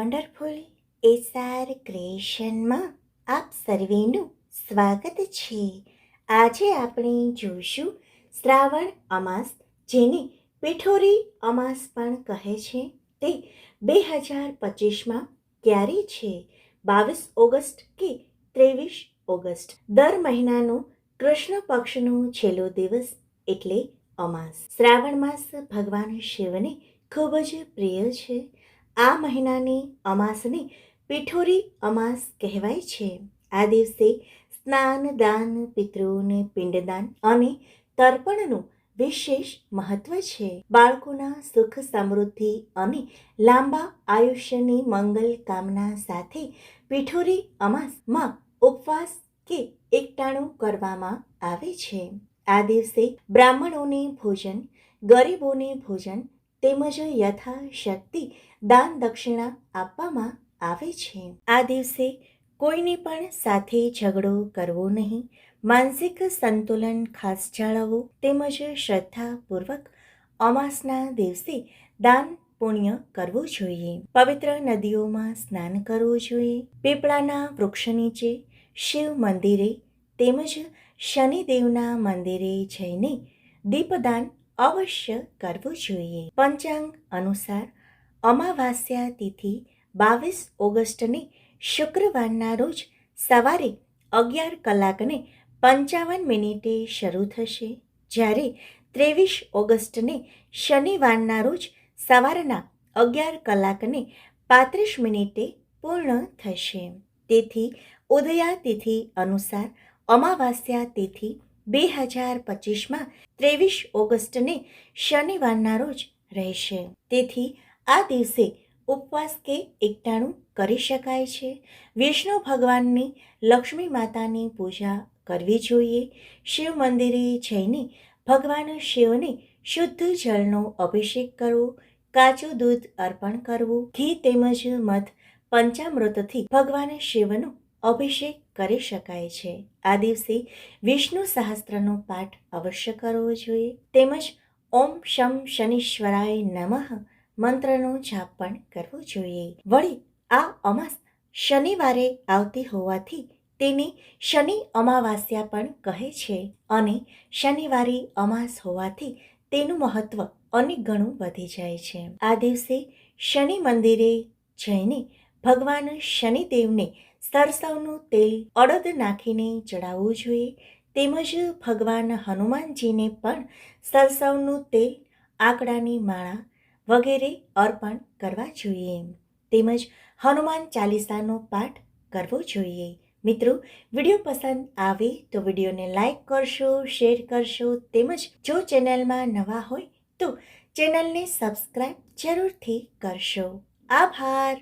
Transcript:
Wonderful SR ક્રિએશનમાં આપ સર્વેનું સ્વાગત છે. આજે આપણે જોઈશું શ્રાવણ અમાસ, જેને પીઠોરી અમાસ પણ કહે છે. તે બે હજાર પચીસમાં ક્યારે છે? બાવીસ ઓગસ્ટ કે ત્રેવીસ ઓગસ્ટ? દર મહિનાનો કૃષ્ણ પક્ષનો છેલ્લો દિવસ એટલે અમાસ. શ્રાવણ માસ ભગવાન શિવને ખૂબ જ પ્રિય છે. આ મહિનાની અમાસને પીઠોરી અમાસ કહેવાય છે. આ દિવસે સ્નાન, દાન, પિતૃને પિંડદાન અને તર્પણનું વિશેષ મહત્વ છે. બાળકોના સુખ સમૃદ્ધિ અને લાંબા આયુષ્યની મંગલ કામના સાથે પીઠોરી અમાસમાં ઉપવાસ કે એકટાણું કરવામાં આવે છે. આ દિવસે બ્રાહ્મણોને ભોજન, ગરીબોને ભોજન તેમજ યથાશક્તિ દાન દક્ષિણા આપવામાં આવે છે. આ દિવસે કોઈને પણ સાથે ઝઘડો કરવો નહીં. માનસિક સંતુલન ખાસ જાળવવું તેમજ શ્રદ્ધાપૂર્વક અમાસના દિવસે દાન પુણ્ય કરવું જોઈએ. પવિત્ર નદીઓમાં સ્નાન કરવું જોઈએ. પીપળાના વૃક્ષ નીચે શિવ મંદિરે તેમજ શનિદેવના મંદિરે જઈને દીપદાન અવશ્ય કરવું જોઈએ. પંચાંગ અનુસાર અમાવાસ્યા તિથિ બાવીસ ઓગસ્ટને શુક્રવારના રોજ સવારે અગિયાર કલાકને પંચાવન મિનિટે શરૂ થશે. જ્યારે ત્રેવીસ ઓગસ્ટને શનિવારના રોજ સવારના અગિયાર કલાકને પાંત્રીસ મિનિટે પૂર્ણ થશે. તેથી ઉદયા તિથિ અનુસાર અમાવાસ્યા તિથિ બે હજાર પચીસમાં ત્રેવીસ ઓગસ્ટને શનિવારના રોજ રહેશે. તેથી આ દિવસે ઉપવાસ કે એકટાણું કરી શકાય છે. વિષ્ણુ ભગવાનની લક્ષ્મી માતાની પૂજા કરવી જોઈએ. શિવ મંદિરે જઈને ભગવાન શિવને શુદ્ધ જળનો અભિષેક કરવો, કાચું દૂધ અર્પણ કરવું, ઘી તેમજ મધ પંચામૃતથી ભગવાન શિવનો અભિષેક કરી શકાય છે. આ દિવસે વિષ્ણુ સહસ્ત્રનો પાઠ અવશ્ય કરવો જોઈએ. તેમજ ઓમ શમ શનિશ્વરાય નમઃ મંત્રનો જાપ પણ કરવો જોઈએ. વળી આ અમાસ શનિવારે આવતી હોવાથી તેને શનિ અમાવાસ્યા પણ કહે છે. અને શનિવારે અમાસ હોવાથી તેનું મહત્વ અનેક ગણું વધી જાય છે. આ દિવસે શનિ મંદિરે જઈને ભગવાન શનિદેવને સરસવનું તેલ અડદ નાખીને ચડાવવું જોઈએ, તેમજ ભગવાન હનુમાનજીને પણ સરસવનું તેલ, આંકડાની માળા વગેરે અર્પણ કરવા જોઈએ. તેમજ હનુમાન ચાલીસાનો પાઠ કરવો જોઈએ. મિત્રો, વીડિયો પસંદ આવે તો વિડીયોને લાઈક કરશો, શેર કરશો, તેમજ જો ચેનલમાં નવા હોય તો ચેનલને સબસ્ક્રાઈબ જરૂરથી કરશો. આભાર!